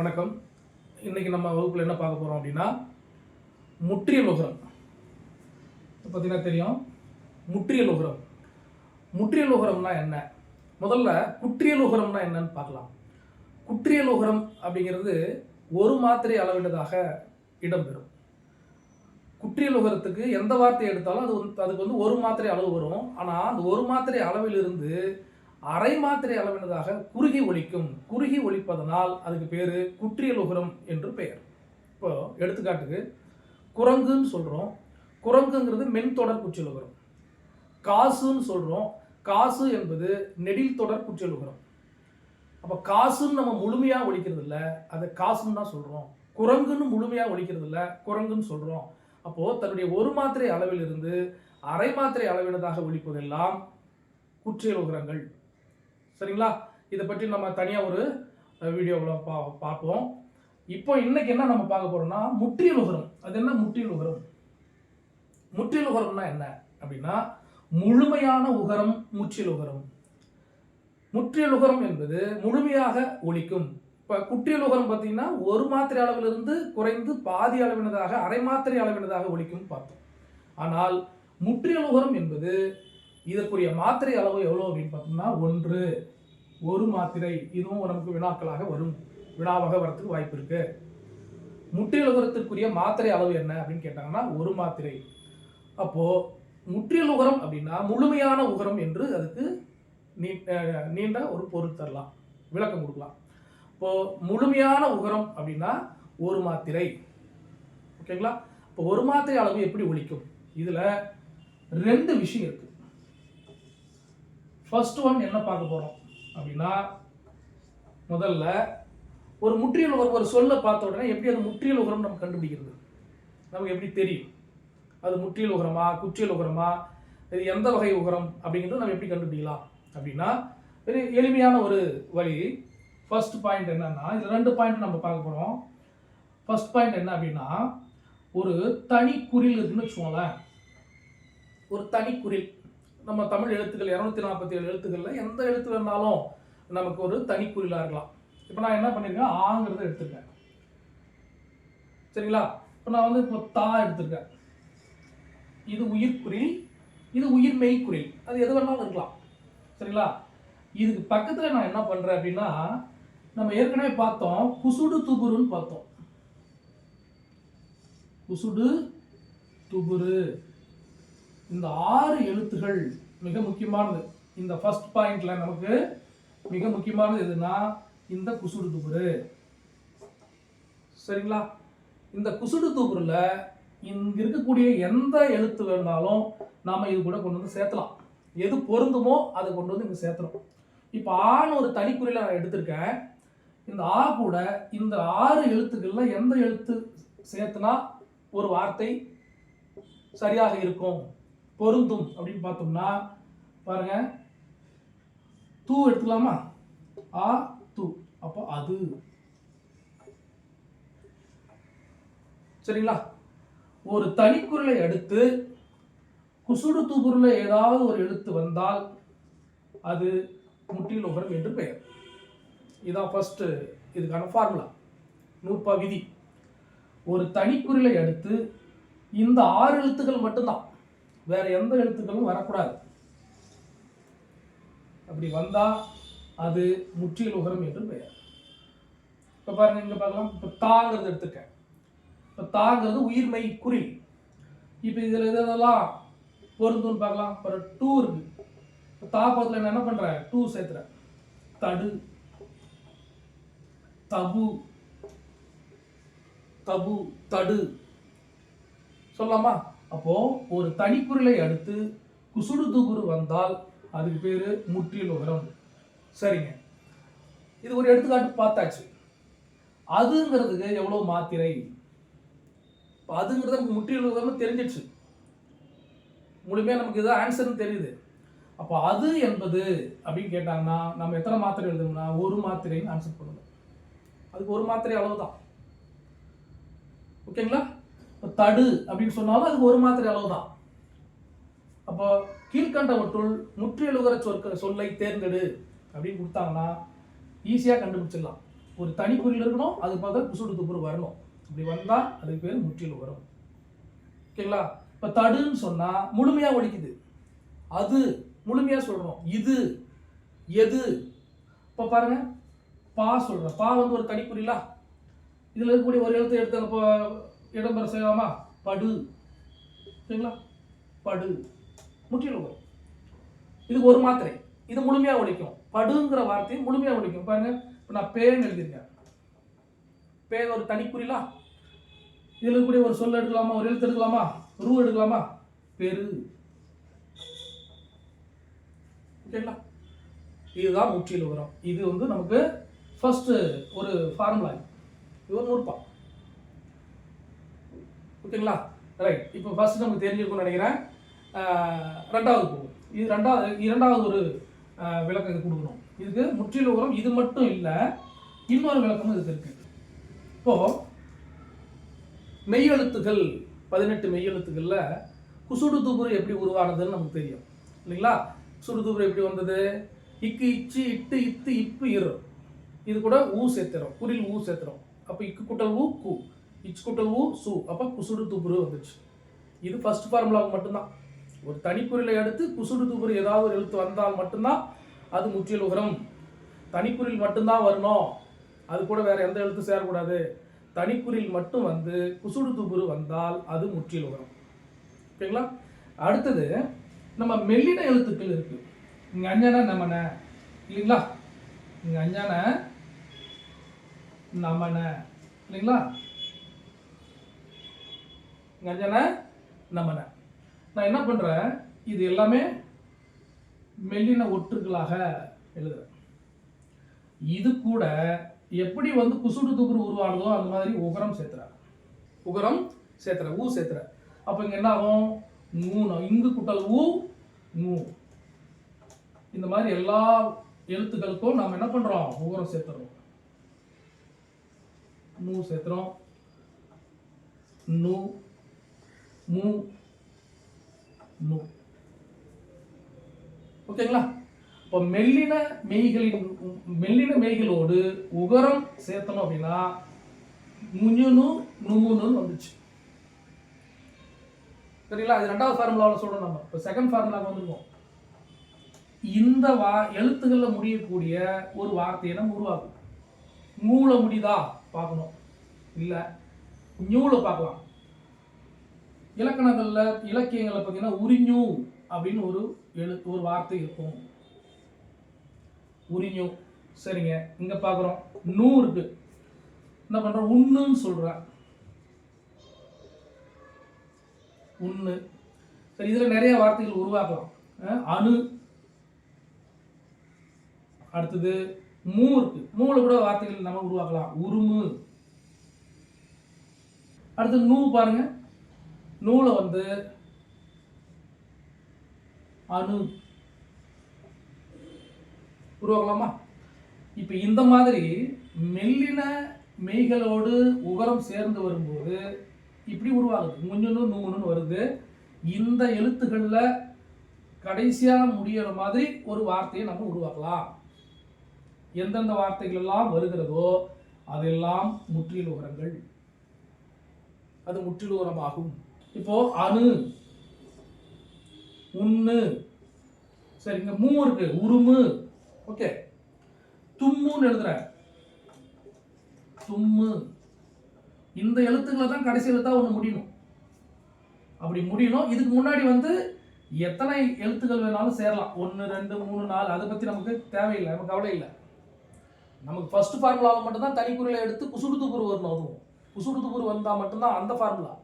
வணக்கம். இன்னைக்கு நம்ம வகுப்பில் என்ன பார்க்க போகிறோம் அப்படின்னா முற்றிய உகரம் பார்த்தீங்கன்னா தெரியும். முற்றிய நுகரம். முற்றிய நுகரம்னா என்ன? முதல்ல குற்றிய நுகரம்னா என்னன்னு பார்க்கலாம். குற்றிய நுகரம் அப்படிங்கிறது ஒரு மாத்திரை அளவிட்டதாக இடம்பெறும் குற்றிய நுகரத்துக்கு எந்த வார்த்தை எடுத்தாலும் அது வந்து அதுக்கு வந்து ஒரு மாத்திரை அளவு வரும். ஆனால் அந்த ஒரு மாத்திரை அளவிலிருந்து அரை மாத்திரை அளவினதாக குறுகி ஒழிக்கும் குறுகி ஒழிப்பதனால் அதுக்கு பேர் குற்றியல் உகரம் என்று பெயர். இப்போ எடுத்துக்காட்டுக்கு குரங்குன்னு சொல்கிறோம் குரங்குங்கிறது மென்தொடர் குற்றியல் உகரம் காசுன்னு சொல்கிறோம் காசு என்பது நெடில் தொடர் குற்றியல் உகரம் அப்போ காசுன்னு நம்ம முழுமையாக ஒழிக்கிறது இல்லை அதை காசுன்னு தான் சொல்கிறோம் குரங்குன்னு முழுமையாக ஒழிக்கிறது இல்லை குரங்குன்னு சொல்கிறோம் அப்போது தன்னுடைய ஒரு மாத்திரை அளவிலிருந்து அரை மாத்திரை அளவினதாக ஒழிப்பதெல்லாம் குற்றியல் உகரங்கள் சரிங்களா? இதை பற்றி நம்ம தனியாக ஒரு வீடியோவில் பா பார்ப்போம். இப்போ இன்னைக்கு என்ன நம்ம பார்க்க போகிறோம்னா முற்றியல் உகரம் அது என்ன முற்றியல் உகரம் முற்றியல் உகரம்னா என்ன அப்படின்னா முழுமையான உகரம் முற்றியல் உகரம் முற்றியல் உகரம் என்பது முழுமையாக ஒலிக்கும். இப்போ குற்றியல் உகரம் பார்த்தீங்கன்னா ஒரு மாத்திரை அளவிலிருந்து குறைந்து பாதி அளவினதாக அரை மாத்திரை அளவினதாக ஒலிக்கும் பார்த்தோம். ஆனால் முற்றியல் உகரம் என்பது இதற்குரிய மாத்திரை அளவு எவ்வளோ அப்படின்னு பார்த்தோம்னா ஒன்று ஒரு மாத்திரை. இதுவும் நமக்கு வினாக்களாக வரும். வினாவாக வரத்துக்கு வாய்ப்பு இருக்கு. முற்றியலுகரத்திற்குரிய மாத்திரை அளவு என்ன அப்படின்னு கேட்டாங்கன்னா ஒரு மாத்திரை. அப்போ முற்றியல் உகரம் அப்படின்னா முழுமையான உகரம் என்று அதுக்கு நீ நீண்ட ஒரு பொருள் தரலாம். விளக்கம் கொடுக்கலாம். இப்போ முழுமையான உகரம் அப்படின்னா ஒரு மாத்திரை. ஓகேங்களா? இப்போ ஒரு மாத்திரை அளவு எப்படி ஒழிக்கும்? இதில் ரெண்டு விஷயம் இருக்குது ஃபர்ஸ்ட் ஒன் என்ன பார்க்க போகிறோம் அப்படின்னா முதல்ல ஒரு முற்றியல் உகரம் ஒரு சொல்லை பார்த்த உடனே எப்படி அது முற்றியல் உகரம் நம்ம கண்டுபிடிக்கிறது? நமக்கு எப்படி தெரியும்? அது முற்றியல் உகரமா குற்றியல் உகரமா இது எந்த வகை உகரம் அப்படிங்கிறது நம்ம எப்படி கண்டுபிடிக்கலாம்? அப்படின்னா ஒரு எளிமையான ஒரு வழி. ஃபர்ஸ்ட் பாயிண்ட் என்னன்னா இது ரெண்டு பாயிண்ட் நம்ம பார்க்க போகிறோம் ஃபர்ஸ்ட் பாயிண்ட் என்ன அப்படின்னா ஒரு தனி குறில் இருக்குன்னு வச்சுக்கோங்களேன். ஒரு தனி குறில் நம்ம தமிழ் எழுத்துக்கள் இரநூத்தி நாற்பத்தி ஏழு எழுத்துக்களில் எந்த எழுத்து வேணாலும் நமக்கு ஒரு தனிக்குறிலாக இருக்கலாம். இப்போ நான் என்ன பண்ணியிருக்கேன் ஆங்கிறத எடுத்திருக்கேன். சரிங்களா? இப்போ நான் வந்து இப்போ தா எடுத்திருக்கேன். இது உயிர்க்குறில் இது உயிர் மெய்க்குறில் அது எது வேணாலும் இருக்கலாம். சரிங்களா? இதுக்கு பக்கத்தில் நான் என்ன பண்ணுறேன் அப்படின்னா நம்ம ஏற்கனவே பார்த்தோம் குசுடு துபுருன்னு பார்த்தோம். குசுடு துபுரு இந்த ஆறு எழுத்துகள் மிக முக்கியமானது. இந்த ஃபர்ஸ்ட் பாயிண்ட்ல நமக்கு மிக முக்கியமானது எதுனா இந்த குசுடு துபுரு சரிங்களா? இந்த குசுடு துபுருல இங்க இருக்கக்கூடிய எந்த எழுத்து வேணாலும் நாம் இது கூட கொண்டு வந்து சேர்த்தலாம். எது பொருந்துமோ அதை கொண்டு வந்து இங்கே சேர்த்துறோம் இப்போ ஆன்னு ஒரு தனிக்குறியில் நான் எடுத்திருக்கேன். இந்த ஆ கூட இந்த ஆறு எழுத்துக்களில் எந்த எழுத்து சேர்த்துனா ஒரு வார்த்தை சரியாக இருக்கும்? பொருந்தும் அப்படின்னு பார்த்தோம்னா பாருங்க. தூ எடுத்துக்கலாமா? ஆ தூ. அப்போ அது. சரிங்களா? ஒரு தனிக்குறளை அடுத்து குசுடு தூக்குறல ஏதாவது ஒரு எழுத்து வந்தால் அது முற்றில் உகரம் என்று பெயர். இதான் ஃபஸ்ட்டு இதுக்கான ஃபார்முலா நூற்பா விதி. ஒரு தனிக்குறிலை அடுத்து இந்த ஆறு எழுத்துக்கள் மட்டும்தான். வேற எந்த எழுத்துக்களும் வரக்கூடாது. அப்படி வந்தால் அது முற்றியல் உகரம் என்று பெயர். இப்போ பாருங்க இங்கே பார்க்கலாம். இப்போ தாங்கிறது எடுத்துக்க இப்போ தாங்கிறது உயிர்மை குறி. இப்போ இதில் இதெல்லாம் பொருந்தும்னு பார்க்கலாம். இப்போ டூ இருக்கு. இப்போ தாப்பத்தில் நான் என்ன பண்ணுறேன் டூ சேர்த்துறேன். தடு தபு தபு தடு. சொல்லலாமா? அப்போ ஒரு தனிப்பொருளை அடுத்து குசுடு துகுரு வந்தால் அதுக்கு பேர் முற்றில் உரம் சரிங்க. இது ஒரு எடுத்துக்காட்டு பார்த்தாச்சு. அதுங்கிறதுக்கு எவ்வளவு மாத்திரை? இப்போ அதுங்கிறது நமக்கு முற்றியல் தெரிஞ்சிடுச்சு. முழுமையாக நமக்கு இதான் ஆன்சர்னு தெரியுது. அப்போ அது என்பது அப்படின்னு கேட்டாங்கன்னா நம்ம எத்தனை மாத்திரை எழுதணும்னா ஒரு மாத்திரைன்னு ஆன்சர் பண்ணணும் அதுக்கு ஒரு மாத்திரை அளவு தான் ஓகேங்களா? தடு அப்படின்னு சொன்னாலும் அதுக்கு ஒரு மாத்திரை அளவு தான் அப்போ கீழ்கண்டவற்றுள் முற்றியலுகர சொற்க சொல்லை தேர்ந்தெடு அப்படின்னு கொடுத்தாங்கன்னா ஈஸியாக கண்டுபிடிச்சிடலாம். ஒரு தனிக்குறியில் இருக்கணும் அது பார்த்தா குசுடு துப்புரு வரணும். இப்படி வந்தால் அதுக்கு பேர் முற்றில் வரும். ஓகேங்களா? இப்போ தடுன்னு சொன்னால் முழுமையாக ஒழிக்குது. அது முழுமையாக சொல்லணும். இது எது? இப்போ பாருங்க. பா சொல்கிறேன் பா வந்து ஒரு தனிக்குறிலா இதில் இருக்கக்கூடிய ஒரு எழுத்து எடுத்து இப்போ இடம்பெற செய்யலாமா படு. சரிங்களா? படு. முற்றிலும் வரும் இதுக்கு ஒரு மாத்திரை. இது முழுமையாக ஒழிக்கும். படுங்கிற வார்த்தையை முழுமையாக ஒழிக்கும். பாருங்க. இப்போ நான் பேன்னு எழுதியிருக்கேன். பே ஒரு தனிக்குறிலா இதில் இருக்கக்கூடிய ஒரு சொல் எடுக்கலாமா? ஒரு எழுத்து எடுக்கலாமா? ரூ எடுக்கலாமா? பெரு. ஓகேங்களா இதுதான் முற்றியில் உரம் இது வந்து நமக்கு ஃபஸ்ட்டு ஒரு ஃபார்முலா இது. ஒரு நூற்பா ஓகேங்களா? ரைட் இப்போ ஃபர்ஸ்ட் நமக்கு தெரிஞ்சிருக்கும்னு நினைக்கிறேன். ரெண்டாவது போகும். இது ரெண்டாவது இரண்டாவது ஒரு விளக்கம் இது கொடுக்கணும். இதுக்கு முற்றிலும் உரம் இது மட்டும் இல்லை இன்னொரு விளக்கமும் இதுக்கு இருக்கு. இப்போ மெய்யெழுத்துகள் பதினெட்டு மெய்யெழுத்துக்கள்ல குசுடு துபுரு எப்படி உருவானதுன்னு நமக்கு தெரியும். இல்லைங்களா? குசுடு துபுரு எப்படி வந்தது? இக்கு இச்சு இட்டு இத்து இப்பு இரு. இது கூட ஊ சேர்த்துறோம். குரில் ஊ சேர்த்துறோம். அப்போ இக்கு குட்டல் ஊ கூ. இச்சு ஊ சு அப்போ குசுடு துப்புரு வந்துச்சு. இது ஃபர்ஸ்ட் ஃபார்முலாவுக்கு மட்டும்தான். ஒரு தனிக்குறிலை எடுத்து குசுடு துப்புரு ஏதாவது ஒரு எழுத்து வந்தால் மட்டும்தான் அது முற்றியல் உகரம். தனிக்குறில் மட்டும்தான் வரணும். அது கூட வேறு எந்த எழுத்து சேரக்கூடாது. தனிக்குறில் மட்டும் வந்து குசுடு துப்புரு வந்தால் அது முற்றியல் உகரம். ஓகேங்களா? அடுத்தது நம்ம மெல்லின எழுத்துக்கள் இருக்கு. இங்க அஞ்சன நமன. இல்லைங்களா? இங்க அஞ்சன நமன. இல்லைங்களா? கஞ்சனை அஞ்சன நான் என்ன பண்ணுறேன் இது எல்லாமே மெல்லின ஒற்றுகளாக எழுதுறேன். இது கூட எப்படி வந்து குசுடு துகுரு உருவானதோ அந்த மாதிரி உகரம் சேர்த்துறாங்க. உகரம் சேர்த்துற ஊ சேர்த்துற அப்போ இங்கே என்ன ஆகும்? மூணு இங்கு குட்டல் ஊ மூ. இந்த மாதிரி எல்லா எழுத்துக்களுக்கும் நாம் என்ன பண்ணுறோம் உகரம் சேர்த்துறோம். மூ சேர்த்துறோம். நூ மூ நு ஓகேங்களா? இப்போ மெல்லின மெய்களின் மெல்லின மெய்களோடு உகரம் சேர்த்தணும் அப்படின்னா முஞ்சுனு நுமுன்னு வந்துச்சு. சரிங்களா? அது ரெண்டாவது ஃபார்முலாவில் சொல்கிறோம் நம்ம. இப்போ செகண்ட் ஃபார்முலாவுக்கு வந்துருவோம். இந்த வா எழுத்துக்களில் முடியக்கூடிய ஒரு வார்த்தையை நம்ம உருவாக்கும் மூளை முடிதா பார்க்கணும். இல்லை நியூல பார்க்கலாம். இலக்கணங்கள்ல இலக்கியங்களில் பார்த்தீங்கன்னா உரிஞ்சு அப்படின்னு ஒரு எழு ஒரு வார்த்தை இருக்கும். உரிஞ்சு சரிங்க. இங்க பார்க்குறோம் நூறுக்கு. என்ன பண்ற உண்ணுன்னு சொல்ற உண்ணு சரி இதுல நிறைய வார்த்தைகள் உருவாக்கலாம். அஹ் அணு. அடுத்தது மூ இருக்கு மூல கூட வார்த்தைகள் நம்ம உருவாக்கலாம். உருமு அடுத்து நூ பாருங்க. நூலை வந்து அணு உருவாக்கலாமா? இப்போ இந்த மாதிரி மெல்லின மெய்களோடு உகரம் சேர்ந்து வரும்போது இப்படி உருவாகுது. முஞ்சுன்னு நூணுன்னு வருது. இந்த எழுத்துக்களில் கடைசியாக முடியிற மாதிரி ஒரு வார்த்தையை நம்ம உருவாக்கலாம். எந்தெந்த வார்த்தைகள் எல்லாம் வருகிறதோ அதெல்லாம் முற்றில் உகரங்கள். அது முற்றில் உகரமாகும். இப்போ அணு. உண்ணு சரிங்க மூ இருக்கு. உருமு. ஓகே. தும்முன்னு எழுதுற தும்மு. இந்த எழுத்துக்களை தான் கடைசி எழுத்தா ஒன்று முடியணும். அப்படி முடியணும். இதுக்கு முன்னாடி வந்து எத்தனை எழுத்துக்கள் வேணாலும் சேரலாம். ஒன்று ரெண்டு மூணு நாலு. அதை பற்றி நமக்கு தேவையில்லை. நமக்கு கவலை இல்லை. நமக்கு ஃபர்ஸ்ட் ஃபார்முலாவில் மட்டும்தான் தனிக்குறியில் எடுத்து குசுடு வரணும் அதுவும். குசுடு வந்தால் மட்டும்தான் அந்த ஃபார்முலா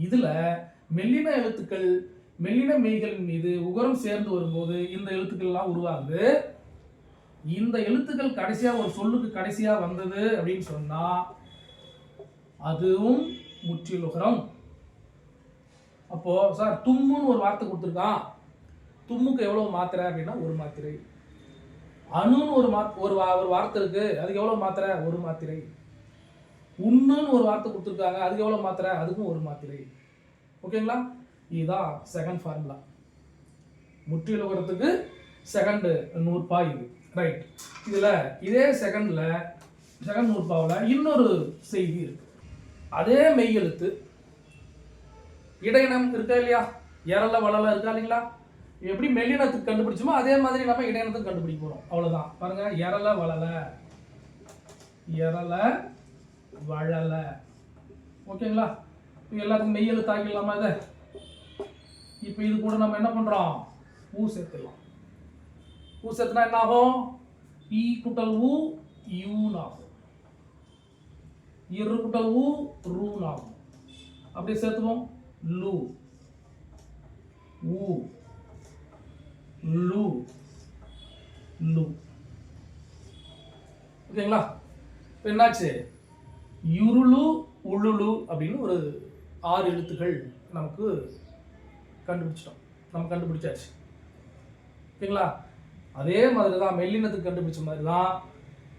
இதில் மெல்லின எழுத்துக்கள் மெல்லின மெய்களின் மீது உகரம் சேர்ந்து வரும்போது இந்த எழுத்துக்கள்லாம் உருவாகுது. இந்த எழுத்துக்கள் கடைசியாக ஒரு சொல்லுக்கு கடைசியாக வந்தது அப்படின்னு சொன்னால் அதுவும் முற்றில் உகரம். அப்போ சார் தும்முன்னு ஒரு வார்த்தை கொடுத்துருக்கான். தும்முக்கு எவ்வளோ மாத்திரை அப்படின்னா ஒரு மாத்திரை. அணுன்னு ஒரு மா ஒரு வா- ஒரு வார்த்தை இருக்குது அதுக்கு எவ்வளோ மாத்திரை? ஒரு மாத்திரை. உண்ணுன்னு ஒரு வார்த்தை கொடுத்துருக்காங்க. அதுக்கு எவ்வளோ மாத்திரை? அதுக்கும் ஒரு மாத்திரை. ஓகேங்களா? இதுதான் செகண்ட் ஃபார்முலா முற்றில் உரத்துக்கு செகண்டு நூறுபா இது. ரைட் இதில் இதே செகண்டில் செகண்ட் நூறுபாவில் இன்னொரு செய்தி இருக்கு. அதே மெய்யெழுத்து இடையினம் இருக்கா இல்லையா? ஏரல வளல இருக்கா இல்லைங்களா? எப்படி மெல்லினத்துக்கு கண்டுபிடிச்சோமோ அதே மாதிரி நம்ம இடையினத்துக்கு கண்டுபிடிக்க போகிறோம் அவ்வளோதான் பாருங்க எரல வளல. எரல வளல ஓகேங்களா? இப்போ எல்லாத்துக்கும் மெய்யெழுத்து தாக்கிடலாமா இதை? இப்போ இது கூட நம்ம என்ன பண்றோம்? ஊ சேர்த்துடலாம். ஊ சேர்த்துனா என்ன ஆகும் இ குட்டல் ஊ யூன் ஆகும் இரு குட்டல் ஊ ரூன் ஆகும் அப்படியே சேர்த்துவோம். லூ. ஊ. லூ. லூ. ஓகேங்களா? இப்போ என்னாச்சு? யுருளு உளுளு அப்படின்னு ஒரு ஆறு எழுத்துக்கள் நமக்கு கண்டுபிடிச்சிட்டோம். நம்ம கண்டுபிடிச்சாச்சு. ஓகேங்களா? அதே மாதிரி தான் மெல்லினத்துக்கு கண்டுபிடிச்ச மாதிரி தான்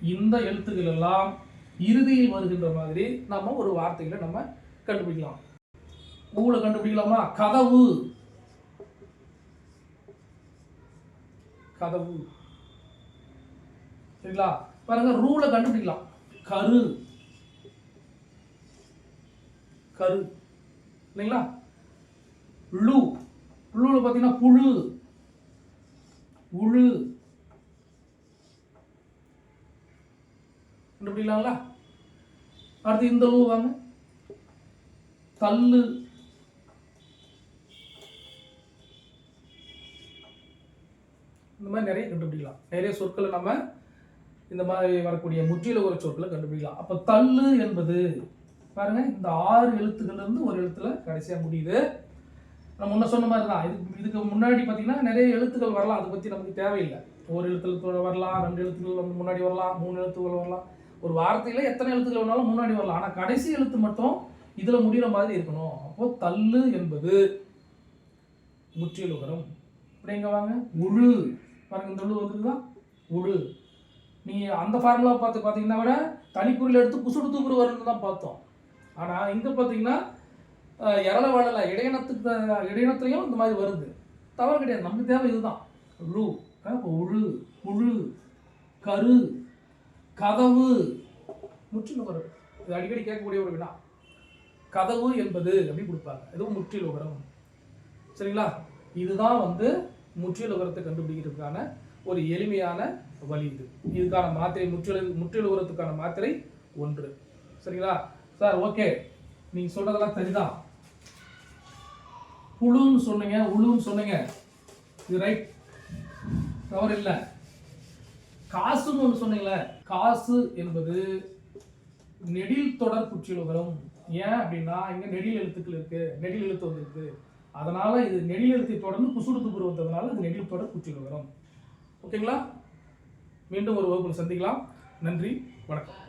இந்த எழுத்துக்கள் எல்லாம் இறுதியில் வருகின்ற மாதிரி நம்ம ஒரு வார்த்தைகளை நம்ம கண்டுபிடிக்கலாம். ஊல கண்டுபிடிக்கலாமா? கதவு. கதவு. சரிங்களா? பாருங்க ரூலை கண்டுபிடிக்கலாம். கரு. கரு. இல்லைங்களா? லு லுல பார்த்தீங்கன்னா புழு. உழு கண்டுபிடிக்கலாங்களா அடுத்து இந்த லூ வாங்க. தள்ளு. இந்த மாதிரி நிறைய கண்டுபிடிக்கலாம். நிறைய சொற்களை நம்ம இந்த மாதிரி வரக்கூடிய முற்றில ஒரு சொற்களை கண்டுபிடிக்கலாம். அப்போ தள்ளு என்பது பாருங்க இந்த ஆறு எழுத்துக்கள்ல இருந்து ஒரு எழுத்துல கடைசியா முடியுது. நம்ம முன்ன சொன்ன மாதிரி தான் இதுக்கு இதுக்கு முன்னாடி பார்த்தீங்கன்னா நிறைய எழுத்துக்கள் வரலாம். அதை பற்றி நமக்கு தேவையில்லை. ஒரு எழுத்துல வரலாம் ரெண்டு எழுத்துக்கள் வந்து முன்னாடி வரலாம் மூணு எழுத்துக்கள் வரலாம். ஒரு வார்த்தையில எத்தனை எழுத்துக்கள் வேணாலும் முன்னாடி வரலாம். ஆனால் கடைசி எழுத்து மட்டும் இதில் முடிகிற மாதிரி இருக்கணும். அப்போ தள்ளு என்பது முற்றிலுகரம். இப்படி எங்க வாங்க? உழு. பாருங்க இந்த உழு வந்துருக்குதா? உழு. நீங்கள் அந்த ஃபார்முலா பார்த்து பார்த்தீங்கன்னா விட தனிக்குறில் எடுத்து குசுடு தூக்குற வரும்னு தான் பார்த்தோம். ஆனால் இங்கே பார்த்தீங்கன்னா அஹ், எரள இடையினத்துக்கு இடையினத்துலையும் இந்த மாதிரி வருது. தவறு கிடையாது. நமக்கு தேவை இதுதான். ரு அஹ், இப்போ உழு புழு கரு கதவு. முற்றிலுகரம் இது அடிக்கடி கேட்கக்கூடிய ஒரு வினா. கதவு என்பது அப்படி கொடுப்பாங்க. எதுவும் முற்றிலுகரம் சரிங்களா? இதுதான் வந்து முற்றிலுகரத்தை கண்டுபிடிக்கிறதுக்கான ஒரு எளிமையான வழி இது. இதுக்கான மாத்திரை முற்றிலு முற்றிலுகரத்துக்கான மாத்திரை ஒன்று. சரிங்களா? சார் ஓகே நீங்கள் சொல்றதெல்லாம் சரிதான். புழுன்னு சொன்னீங்க உழுன்னு சொன்னீங்க. இது ரைட் தவறு இல்லை. காசுன்னு ஒன்று சொன்னீங்களே காசு என்பது நெடில் தொடர் குற்றிலுகரம் ஏன் அப்படின்னா இங்கே நெடில் எழுத்துக்கள் இருக்குது நெடில் எழுத்து வந்துருக்கு. அதனால் இது நெடில் எழுத்தை தொடர்ந்து குசுடுத்து துப்புரு வந்ததுனால இது நெடில் தொடர் குற்றிலுகரம் ஓகேங்களா மீண்டும் ஒரு வகுப்பில் சந்திக்கலாம். நன்றி வணக்கம்.